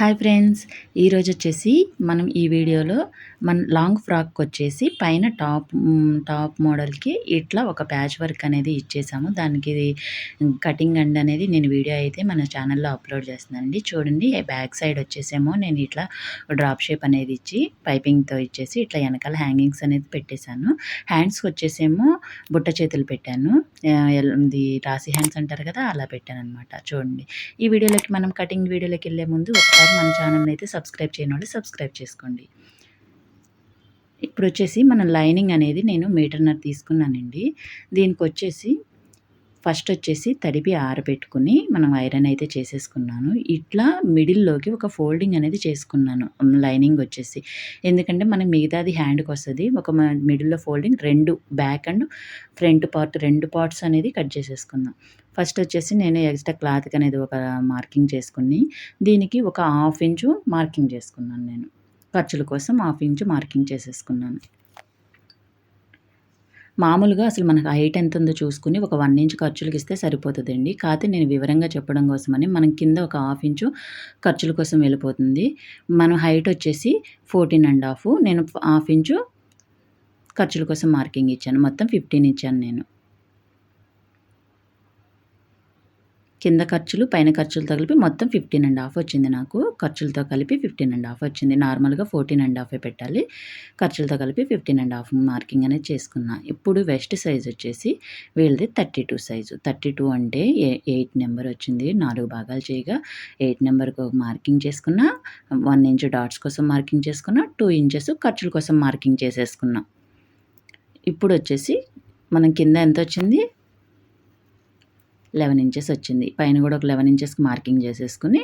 Hi friends. ఈరోజు వచ్చేసి మనం ఈ వీడియోలో మన లాంగ్ ఫ్రాక్ వచ్చేసి పైన టాప్ టాప్ మోడల్కి ఇట్లా ఒక ప్యాచ్ వర్క్ అనేది ఇచ్చేసాము. దానికి కటింగ్ అండ్ అనేది నేను వీడియో అయితే మన ఛానల్లో అప్లోడ్ చేస్తున్నానండి. చూడండి బ్యాక్ సైడ్ వచ్చేసేమో నేను ఇట్లా డ్రాప్ షేప్ అనేది ఇచ్చి పైపింగ్తో ఇచ్చేసి ఇట్లా వెనకాల హ్యాంగింగ్స్ అనేది పెట్టేశాను. హ్యాండ్స్కి వచ్చేసేమో బుట్ట చేతులు పెట్టాను. ఇది రాసి హ్యాండ్స్ అంటారు కదా అలా పెట్టాను అనమాట చూడండి ఈ వీడియోలోకి మనం కటింగ్ వీడియోలోకి వెళ్ళే ముందు ఒకసారి మన ఛానల్ని అయితే సబ్స్క్రైబ్ చేయని వాళ్ళు సబ్స్క్రైబ్ చేసుకోండి. ఇప్పుడు వచ్చేసి మన లైనింగ్ అనేది నేను మీటర్నర్ తీసుకున్నానండి. దీనికి వచ్చేసి ఫస్ట్ వచ్చేసి తడిపి ఆరబెట్టుకుని మనం ఐరన్ అయితే చేసేసుకున్నాను. ఇట్లా మిడిల్లోకి ఒక ఫోల్డింగ్ అనేది చేసుకున్నాను. లైనింగ్ వచ్చేసి. ఎందుకంటే మనకి మిగతాది హ్యాండ్కి వస్తుంది. ఒక మిడిల్లో ఫోల్డింగ్ రెండు బ్యాక్ అండ్ ఫ్రంట్ పార్ట్ రెండు పార్ట్స్ అనేది కట్ చేసేసుకుందాం ఫస్ట్ వచ్చేసి నేను ఎక్స్ట్రా క్లాత్కి అనేది ఒక మార్కింగ్ చేసుకుని దీనికి ఒక హాఫ్ ఇంచు మార్కింగ్ చేసుకున్నాను నేను. ఖర్చుల కోసం హాఫ్ ఇంచు మార్కింగ్ చేసేసుకున్నాను. మామూలుగా అసలు మనకు హైట్ ఎంత ఉందో చూసుకుని ఒక వన్ ఇంచ్ ఖర్చులకు ఇస్తే సరిపోతుందండి. కాకపోతే నేను వివరంగా చెప్పడం కోసమని మనం కింద ఒక హాఫ్ ఇంచు ఖర్చుల కోసం వెళ్ళిపోతుంది. మనం హైట్ వచ్చేసి ఫోర్టీన్ అండ్ హాఫ్. నేను హాఫ్ ఇంచు ఖర్చుల కోసం మార్కింగ్ ఇచ్చాను. మొత్తం ఫిఫ్టీన్ ఇచ్చాను నేను. కింద ఖర్చులు పైన ఖర్చులతో కలిపి మొత్తం ఫిఫ్టీన్ అండ్ హాఫ్ వచ్చింది నాకు. ఖర్చులతో కలిపి ఫిఫ్టీన్ అండ్ హాఫ్ వచ్చింది. నార్మల్గా ఫోర్టీన్ అండ్ హాఫే పెట్టాలి. ఖర్చులతో కలిపి ఫిఫ్టీన్ అండ్ హాఫ్ మార్కింగ్ అనేది చేసుకున్నా. ఇప్పుడు వెస్ట్ సైజ్ వచ్చేసి వీళ్ళది thirty two size thirty two అంటే ఎయిట్ నెంబర్ వచ్చింది. నాలుగు భాగాలు చేయగా ఎయిట్ నెంబర్కి మార్కింగ్ చేసుకున్నా వన్ ఇంచ్ డాట్స్ కోసం మార్కింగ్ చేసుకున్నా టూ ఇంచెస్ ఖర్చుల కోసం మార్కింగ్ చేసేసుకున్నా. ఇప్పుడు వచ్చేసి మనం కింద ఎంత వచ్చింది? లెవెన్ ఇంచెస్ వచ్చింది. పైన కూడా ఒక లెవెన్ ఇంచెస్కి మార్కింగ్ చేసేసుకుని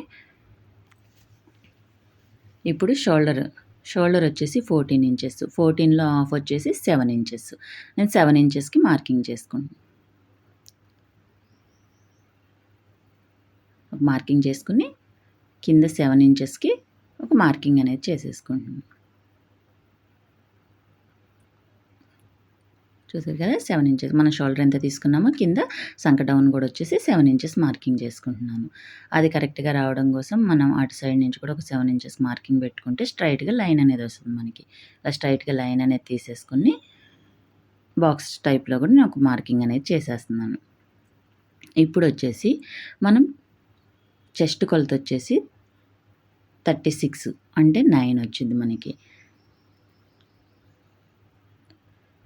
ఇప్పుడు షోల్డర్ షోల్డర్ వచ్చేసి ఫోర్టీన్ ఇంచెస్ ఫోర్టీన్లో ఆఫ్ వచ్చేసి సెవెన్ ఇంచెస్ నేను సెవెన్ ఇంచెస్కి మార్కింగ్ చేసుకుంటాను మార్కింగ్ చేసుకుని కింద సెవెన్ ఇంచెస్కి ఒక మార్కింగ్ అనేది చేసేసుకుంటున్నాను చూసారు కదా సెవెన్ ఇంచెస్ మన షోల్డర్ ఎంత తీసుకున్నామో కింద సంక డౌన్ కూడా వచ్చేసి సెవెన్ ఇంచెస్ మార్కింగ్ చేసుకుంటున్నాను అది కరెక్ట్గా రావడం కోసం మనం అటు సైడ్ నుంచి కూడా ఒక సెవెన్ ఇంచెస్ మార్కింగ్ పెట్టుకుంటే స్ట్రైట్గా లైన్ అనేది వస్తుంది మనకి. అలా స్ట్రైట్గా లైన్ అనేది తీసేసుకుని బాక్స్ టైప్లో కూడా నేను ఒక మార్కింగ్ అనేది చేసేస్తున్నాను. ఇప్పుడు వచ్చేసి మనం చెస్ట్ కొలత వచ్చేసి థర్టీ సిక్స్ అంటే నైన్ వచ్చింది మనకి.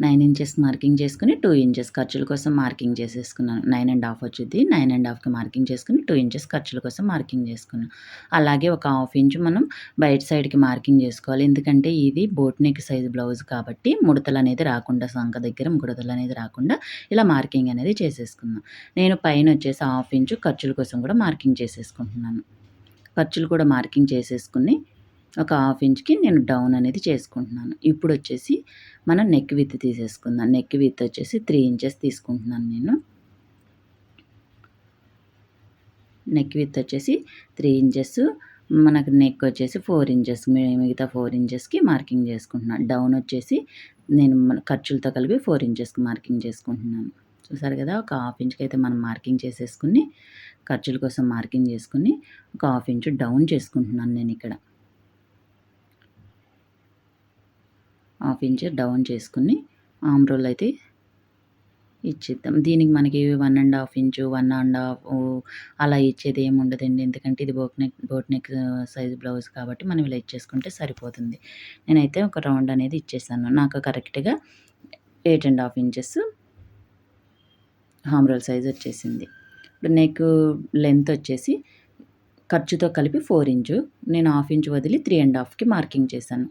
నైన్ ఇంచెస్ మార్కింగ్ చేసుకుని టూ ఇంచెస్ ఖర్చుల కోసం మార్కింగ్ చేసేసుకున్నాను. నైన్ అండ్ హాఫ్ వచ్చింది నైన్ అండ్ హాఫ్కి మార్కింగ్ చేసుకుని టూ ఇంచెస్ ఖర్చుల కోసం మార్కింగ్ చేసుకున్నాను. అలాగే ఒక హాఫ్ ఇంచ్ మనం బయట సైడ్కి మార్కింగ్ చేసుకోవాలి. ఎందుకంటే ఇది బోట్ నెక్ సైజ్ బ్లౌజ్ కాబట్టి ముడతలు అనేది రాకుండా సంక దగ్గర ముడతలు అనేది రాకుండా ఇలా మార్కింగ్ అనేది చేసేసుకున్నాను. నేను పైన వచ్చేసి హాఫ్ ఇంచు ఖర్చుల కోసం కూడా మార్కింగ్ చేసేసుకుంటున్నాను. ఖర్చులు కూడా మార్కింగ్ చేసేసుకుని ఒక హాఫ్ ఇంచ్కి నేను డౌన్ అనేది చేసుకుంటున్నాను. ఇప్పుడు వచ్చేసి మనం నెక్ విత్ తీసేసుకుందాం. నెక్ విత్ వచ్చేసి త్రీ ఇంచెస్ తీసుకుంటున్నాను నేను. నెక్ విత్ వచ్చేసి త్రీ ఇంచెస్ మనకు నెక్ వచ్చేసి ఫోర్ ఇంచెస్ మిగతా ఫోర్ ఇంచెస్కి మార్కింగ్ చేసుకుంటున్నాను. డౌన్ వచ్చేసి నేను ఖర్చులతో కలిపి ఫోర్ ఇంచెస్కి మార్కింగ్ చేసుకుంటున్నాను. చూసారు కదా ఒక హాఫ్ ఇంచ్కి అయితే మనం మార్కింగ్ చేసేసుకుని ఖర్చుల కోసం మార్కింగ్ చేసుకుని ఒక హాఫ్ ఇంచ్ డౌన్ చేసుకుంటున్నాను నేను ఇక్కడ. హాఫ్ ఇంచ్ డౌన్ చేసుకుని ఆమ్ రోల్ అయితే ఇచ్చేద్దాం. దీనికి మనకి one and half inch one and half అలా ఇచ్చేది ఏమి ఉండదండి. ఎందుకంటే ఇది boat neck boat neck size blouse కాబట్టి మనం ఇలా ఇచ్చేసుకుంటే సరిపోతుంది. నేనైతే ఒక రౌండ్ అనేది ఇచ్చేసాను. నాకు కరెక్ట్గా eight and half inches armhole size వచ్చేసింది. ఇప్పుడు నెక్ లెంత్ వచ్చేసి ఖర్చుతో కలిపి ఫోర్ ఇంచు. నేను హాఫ్ ఇంచు వదిలి త్రీ అండ్ హాఫ్కి మార్కింగ్ చేశాను.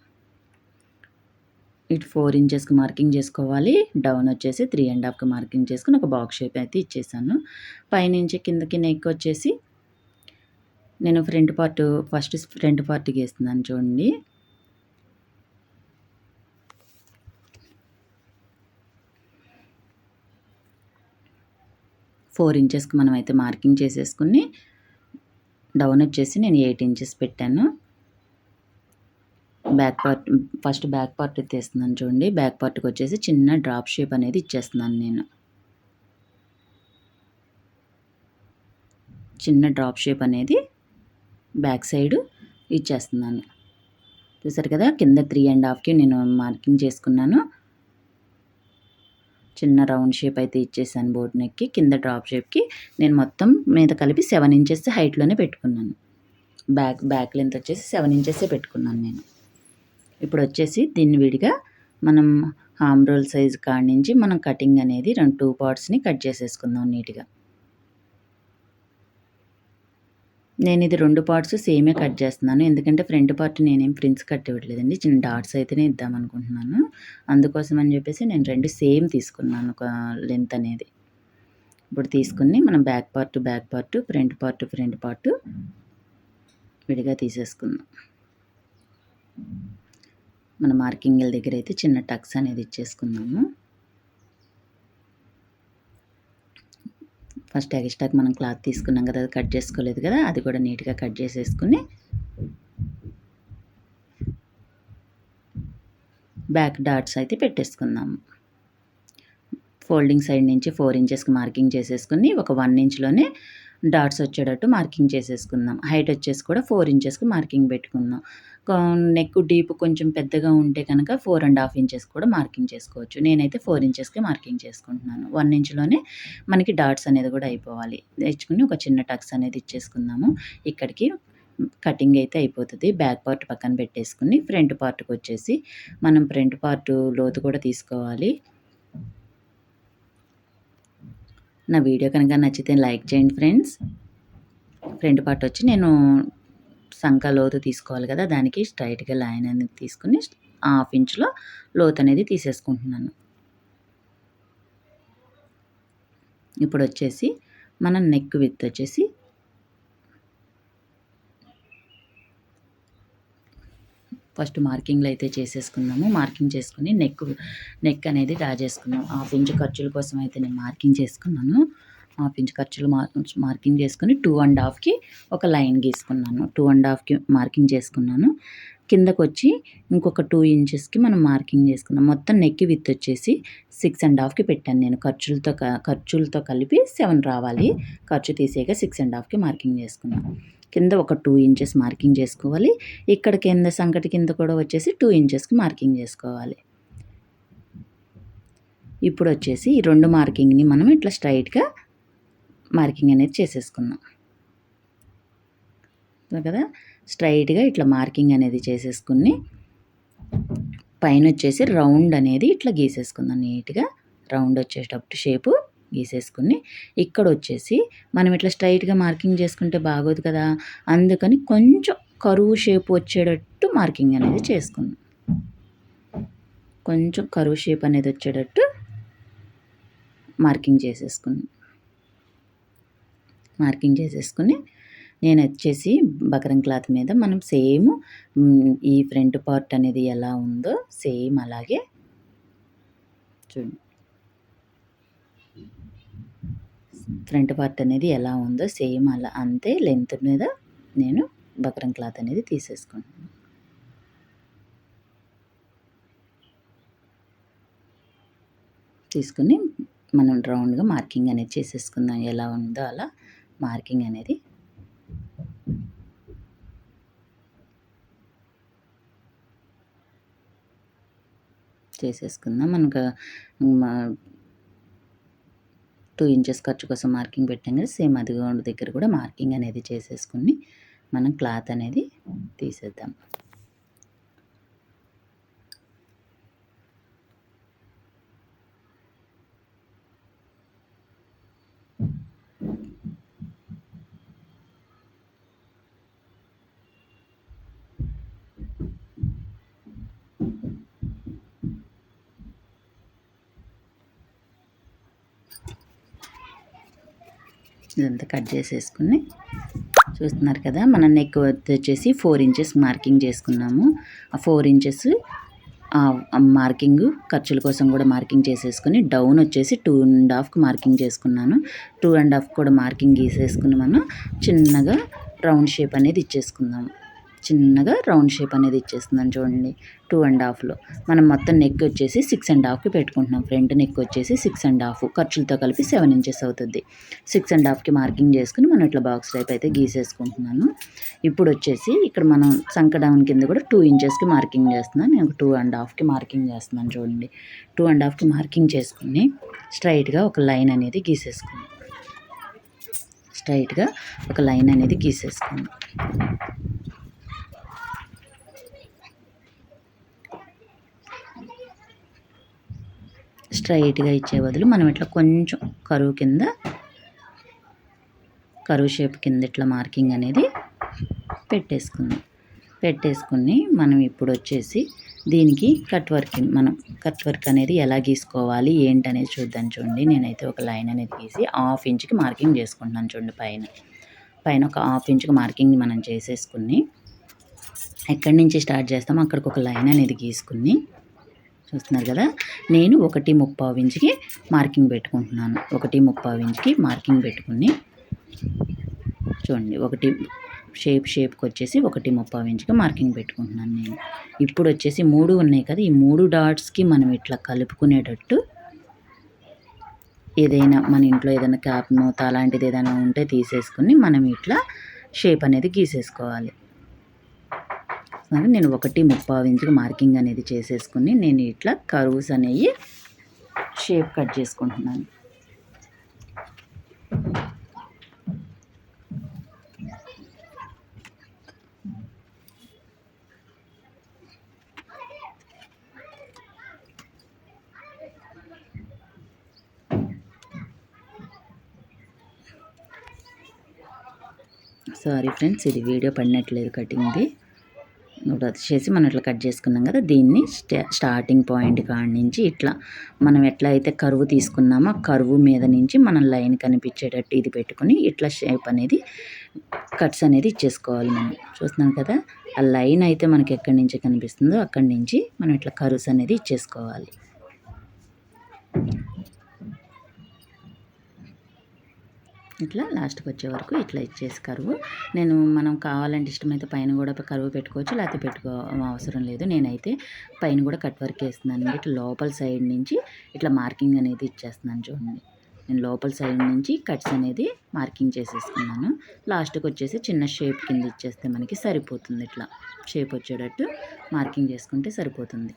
ఇటు ఫోర్ ఇంచెస్కి మార్కింగ్ చేసుకోవాలి. డౌన్ వచ్చేసి త్రీ అండ్ హాఫ్కి మార్కింగ్ చేసుకుని ఒక బాక్స్ షేప్ అయితే ఇచ్చేసాను. పైనుంచి కిందకి నెక్ వచ్చేసి నేను front part first front part గీస్తున్నాను చూడండి. ఫోర్ ఇంచెస్కి మనం అయితే మార్కింగ్ చేసేసుకుని డౌన్ వచ్చేసి నేను ఎయిట్ ఇంచెస్ పెట్టాను. Back part first back part తీస్తున్నాను చూడండి. బ్యాక్ పార్ట్కి వచ్చేసి చిన్న డ్రాప్ షేప్ అనేది ఇచ్చేస్తున్నాను నేను. చిన్న డ్రాప్ షేప్ అనేది బ్యాక్ సైడ్ ఇచ్చేస్తున్నాను. చూసారు కదా కింద త్రీ అండ్ హాఫ్కి నేను మార్కింగ్ చేసుకున్నాను. చిన్న రౌండ్ షేప్ అయితే ఇచ్చేసాను బోట్ నెక్కి. కింద డ్రాప్ షేప్కి నేను మొత్తం మీద కలిపి సెవెన్ ఇంచెస్ హైట్లోనే పెట్టుకున్నాను. బ్యాక్ బ్యాక్ లెంత్ వచ్చేసి సెవెన్ ఇంచెస్ పెట్టుకున్నాను నేను. ఇప్పుడు వచ్చేసి దీన్ని విడిగా మనం హామ్ రోల్ సైజ్ కాడి నుంచి మనం కటింగ్ అనేది రెండు టూ పార్ట్స్ని కట్ చేసేసుకుందాం నీట్గా. నేను ఇది రెండు పార్ట్స్ సేమే కట్ చేస్తున్నాను. ఎందుకంటే ఫ్రంట్ పార్ట్ నేనేం ప్రింట్స్ కట్ ఇవ్వట్లేదండి. చిన్న డాట్స్ అయితేనే ఇద్దాం అనుకుంటున్నాను. అందుకోసం అని చెప్పేసి నేను రెండు సేమ్ తీసుకున్నాను ఒక లెంత్ అనేది. ఇప్పుడు తీసుకుని మనం back part back part front part front part విడిగా తీసేసుకుందాం. మన మార్కింగ్ల దగ్గర అయితే చిన్న టక్స్ అనేది ఇచ్చేసుకుందాము. ఫస్ట్ ఎగస్టాక్ మనం క్లాత్ తీసుకున్నాం కదా అది కట్ చేసుకోలేదు కదా అది కూడా నీట్గా కట్ చేసేసుకుని బ్యాక్ డాట్స్ అయితే పెట్టేసుకుందాము. ఫోల్డింగ్ సైడ్ నుంచి ఫోర్ ఇంచెస్కి మార్కింగ్ చేసేసుకుని ఒక వన్ ఇంచ్లోనే డాట్స్ వచ్చేటట్టు మార్కింగ్ చేసేసుకుందాం. హైట్ వచ్చేసి కూడా ఫోర్ ఇంచెస్కి మార్కింగ్ పెట్టుకుందాం. నెక్ డీప్ కొంచెం పెద్దగా ఉంటే కనుక ఫోర్ అండ్ హాఫ్ ఇంచెస్ కూడా మార్కింగ్ చేసుకోవచ్చు. నేనైతే ఫోర్ ఇంచెస్కి మార్కింగ్ చేసుకుంటున్నాను. వన్ ఇంచ్లోనే మనకి డాట్స్ అనేది కూడా అయిపోవాలి. తెచ్చుకుని ఒక చిన్న టక్స్ అనేది ఇచ్చేసుకుందాము. ఇక్కడికి కటింగ్ అయితే అయిపోతుంది. బ్యాక్ పార్ట్ పక్కన పెట్టేసుకుని ఫ్రంట్ పార్ట్కి వచ్చేసి మనం ఫ్రంట్ పార్ట్ లోతు కూడా తీసుకోవాలి. నా వీడియో కనుక నచ్చితే లైక్ చేయండి ఫ్రెండ్స్. ఫ్రంట్ పార్ట్ వచ్చి నేను సంఖ లోతు తీసుకోవాలి కదా దానికి స్ట్రైట్గా లైన్ అనేది తీసుకుని హాఫ్ ఇంచ్లో లోతు అనేది తీసేసుకుంటున్నాను. ఇప్పుడు వచ్చేసి మన నెక్ విత్ వచ్చేసి ఫస్ట్ మార్కింగ్లు అయితే చేసేసుకుందాము మార్కింగ్ చేసుకుని నెక్ నెక్ అనేది డ్రా చేసుకున్నాం హాఫ్ ఇంచ్ ఖర్చుల కోసం అయితే నేను మార్కింగ్ చేసుకున్నాను. హాఫ్ ఇంచ్ ఖర్చులు మార్కింగ్ చేసుకుని టూ అండ్ హాఫ్కి ఒక లైన్ గీసుకున్నాను. టూ అండ్ హాఫ్కి మార్కింగ్ చేసుకున్నాను. కిందకు వచ్చి ఇంకొక టూ ఇంచెస్కి మనం మార్కింగ్ చేసుకుందాం. మొత్తం నెక్కి విత్ వచ్చేసి సిక్స్ అండ్ హాఫ్కి పెట్టాను నేను. ఖర్చులతో ఖర్చులతో కలిపి సెవెన్ రావాలి. ఖర్చు తీసేగా సిక్స్ అండ్ హాఫ్కి మార్కింగ్ చేసుకున్నాం కింద ఒక టూ ఇంచెస్ మార్కింగ్ చేసుకోవాలి. ఇక్కడ కింద సంకటి కింద కూడా వచ్చేసి టూ ఇంచెస్కి మార్కింగ్ చేసుకోవాలి. ఇప్పుడు వచ్చేసి ఈ రెండు మార్కింగ్ని మనం ఇట్లా స్ట్రైట్గా మార్కింగ్ అనేది చేసేసుకుందాం. కదా? స్ట్రైట్గా ఇట్లా మార్కింగ్ అనేది చేసేసుకుని పైన వచ్చేసి రౌండ్ అనేది ఇట్లా గీసేసుకుందాం. నీట్గా రౌండ్ వచ్చేటప్పుడు షేపు గీసేసుకుని ఇక్కడ వచ్చేసి మనం ఇట్లా స్ట్రైట్గా మార్కింగ్ చేసుకుంటే బాగోదు కదా? అందుకని కొంచెం కరువు షేప్ వచ్చేటట్టు మార్కింగ్ అనేది చేసుకుందాం. కొంచెం కరువు షేప్ అనేది వచ్చేటట్టు మార్కింగ్ చేసేసుకుని మార్కింగ్ చేసేసుకుని నేను వచ్చేసి బకరం క్లాత్ మీద మనం సేమ్ ఈ ఫ్రంట్ పార్ట్ అనేది ఎలా ఉందో సేమ్ అలాగే చూడండి. ఫ్రంట్ పార్ట్ అనేది ఎలా ఉందో సేమ్ అలా అంతే లెంత్ మీద నేను బకరం క్లాత్ అనేది తీసేసుకుంటాను తీసుకుని మనం రౌండ్గా మార్కింగ్ అనేది చేసేసుకుందాం. ఎలా ఉందో అలా మార్కింగ్ అనేది చేసేసుకుందాం. మనకు టూ ఇంచెస్ ఖర్చు కోసం మార్కింగ్ పెట్టాం కదా సేమ్ అదిగోండు దగ్గర కూడా మార్కింగ్ అనేది చేసేసుకుని మనం క్లాత్ అనేది తీసేద్దాం. ఇదంతా కట్ చేసేసుకుని చూస్తున్నారు కదా మన నెక్ వచ్చేసి ఫోర్ ఇంచెస్ మార్కింగ్ చేసుకున్నాము. ఆ ఫోర్ ఇంచెస్ మార్కింగ్ ఖర్చుల కోసం కూడా మార్కింగ్ చేసేసుకుని డౌన్ వచ్చేసి టూ అండ్ హాఫ్కి మార్కింగ్ చేసుకున్నాను. టూ అండ్ హాఫ్ కూడా మార్కింగ్ గీసేసుకుని మనం చిన్నగా రౌండ్ షేప్ అనేది ఇచ్చేసుకుందాము చిన్నగా రౌండ్ షేప్ అనేది ఇచ్చేస్తుందని చూడండి. టూ అండ్ హాఫ్లో మనం మొత్తం నెక్ వచ్చేసి సిక్స్ అండ్ హాఫ్కి పెట్టుకుంటున్నాం. ఫ్రంట్ నెక్ వచ్చేసి సిక్స్ అండ్ హాఫ్. ఖర్చులతో కలిపి సెవెన్ ఇంచెస్ అవుతుంది. సిక్స్ అండ్ హాఫ్కి మార్కింగ్ చేసుకుని మనం ఇట్లా బాక్స్ టైప్ అయితే గీసేసుకుంటున్నాను. ఇప్పుడు వచ్చేసి ఇక్కడ మనం సంకడౌన్ కింద కూడా టూ ఇంచెస్కి మార్కింగ్ చేస్తున్నాను. నేను టూ అండ్ హాఫ్కి మార్కింగ్ చేస్తున్నాను చూడండి. టూ అండ్ హాఫ్కి మార్కింగ్ చేసుకుని స్ట్రైట్గా ఒక లైన్ అనేది గీసేసుకున్నాను స్ట్రైట్గా ఒక లైన్ అనేది గీసేసుకున్నాను స్ట్రైట్గా ఇచ్చే బదులు మనం ఇట్లా కొంచెం కరువు కింద కరువు షేప్ కింద ఇట్లా మార్కింగ్ అనేది పెట్టేసుకుందాం. పెట్టేసుకుని మనం ఇప్పుడు వచ్చేసి దీనికి కట్ వర్క్ మనం కట్ వర్క్ అనేది ఎలా గీసుకోవాలి ఏంటనేది చూద్దాం చూడండి. నేనైతే ఒక లైన్ అనేది గీసి హాఫ్ ఇంచ్కి మార్కింగ్ చేసుకుంటున్నాను చూడండి పైన. పైన ఒక హాఫ్ ఇంచ్కి మార్కింగ్ మనం చేసేసుకుని ఎక్కడి నుంచి స్టార్ట్ చేస్తామో అక్కడికి ఒక లైన్ అనేది గీసుకుని చూస్తున్నారు కదా నేను ఒకటి ముప్పావు ఇంచుకి మార్కింగ్ పెట్టుకుంటున్నాను. ఒకటి ముప్పావు ఇంచుకి మార్కింగ్ పెట్టుకుని చూడండి ఒకటి షేప్ షేప్కి వచ్చేసి ఒకటి ముప్పావు ఇంచుకి మార్కింగ్ పెట్టుకుంటున్నాను నేను. ఇప్పుడు వచ్చేసి మూడు ఉన్నాయి కదా ఈ మూడు డాట్స్కి మనం ఇట్లా కలుపుకునేటట్టు ఏదైనా మన ఇంట్లో ఏదైనా క్యాప్ మూత అలాంటిది ఏదైనా ఉంటే తీసేసుకుని మనం ఇట్లా షేప్ అనేది గీసేసుకోవాలి. నేను ఒకటి ముప్పావు ఇంచుకు మార్కింగ్ అనేది చేసేసుకుని నేను ఇట్లా కరువుస్ అనేవి షేప్ కట్ చేసుకుంటున్నాను. సారీ ఫ్రెండ్స్ ఇది వీడియో పడినట్లేదు కటింగ్ది. వృధా చేసి మనం ఇట్లా కట్ చేసుకున్నాం కదా దీన్ని స్టార్టింగ్ పాయింట్ కాడి నుంచి ఇట్లా మనం ఎట్లా అయితే కరువు తీసుకున్నామో కరువు మీద నుంచి మనం లైన్ కనిపించేటట్టు ఇది పెట్టుకుని ఇట్లా షేప్ అనేది కట్స్ అనేది ఇచ్చేసుకోవాలి మనం. చూస్తున్నాం కదా ఆ లైన్ అయితే మనకి ఎక్కడి నుంచి కనిపిస్తుందో అక్కడి నుంచి మనం ఇట్లా కరువుస్ అనేది ఇచ్చేసుకోవాలి. ఇట్లా లాస్ట్కి వచ్చే వరకు ఇట్లా ఇచ్చేసి కరువు. నేను మనం కావాలంటే ఇష్టమైతే పైన కూడా కరువు పెట్టుకోవచ్చు లేకపోతే పెట్టుకో అవసరం లేదు. నేనైతే పైన కూడా కట్ వర్క్ వేస్తున్నాను. ఇట్లా లోపల సైడ్ నుంచి ఇట్లా మార్కింగ్ అనేది ఇచ్చేస్తున్నాను చూడండి. నేను లోపల సైడ్ నుంచి కట్స్ అనేది మార్కింగ్ చేసేసుకున్నాను. లాస్ట్కి వచ్చేసి చిన్న షేప్ కింద ఇచ్చేస్తే మనకి సరిపోతుంది ఇట్లా. షేప్ వచ్చేటట్టు మార్కింగ్ చేసుకుంటే సరిపోతుంది.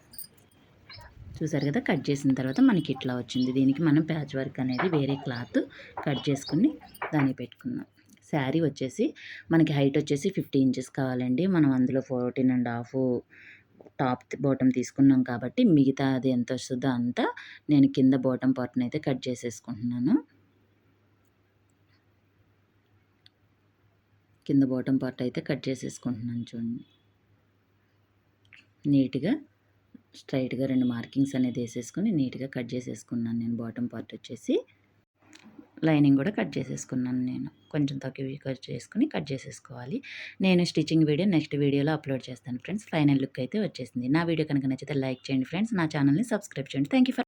చూసారు కదా కట్ చేసిన తర్వాత మనకి ఇట్లా వచ్చింది. దీనికి మనం ప్యాచ్ వర్క్ అనేది వేరే క్లాత్ కట్ చేసుకుని దాన్ని పెట్టుకుందాం. శారీ వచ్చేసి మనకి హైట్ వచ్చేసి ఫిఫ్టీ ఇంచెస్ కావాలండి. మనం అందులో fourteen and half top bottom తీసుకున్నాం కాబట్టి మిగతా అది ఎంత వస్తుందో అంతా నేను కింద బాటమ్ పార్ట్ని అయితే కట్ చేసేసుకుంటున్నాను. కింద బాటమ్ పార్ట్ అయితే కట్ చేసేసుకుంటున్నాను చూడండి. నీట్గా స్ట్రైట్గా రెండు మార్కింగ్స్ అనేది వేసేసుకొని నీట్గా కట్ చేసేసుకున్నాను నేను. బాటమ్ పార్ట్ వచ్చేసి లైనింగ్ కూడా కట్ చేసేసుకున్నాను నేను. కొంచెం తక్కువ కట్ చేసుకుని కట్ చేసేసుకోవాలి. నేను స్టిచ్చింగ్ వీడియో నెక్స్ట్ వీడియోలో అప్లోడ్ చేస్తాను ఫ్రెండ్స్. ఫైనల్ లుక్ అయితే వచ్చేసింది. నా వీడియో కనుక నచ్చితే లైక్ చేయండి ఫ్రెండ్స్. నా ఛానల్ని సబ్స్క్రైబ్ చేయండి. Thank you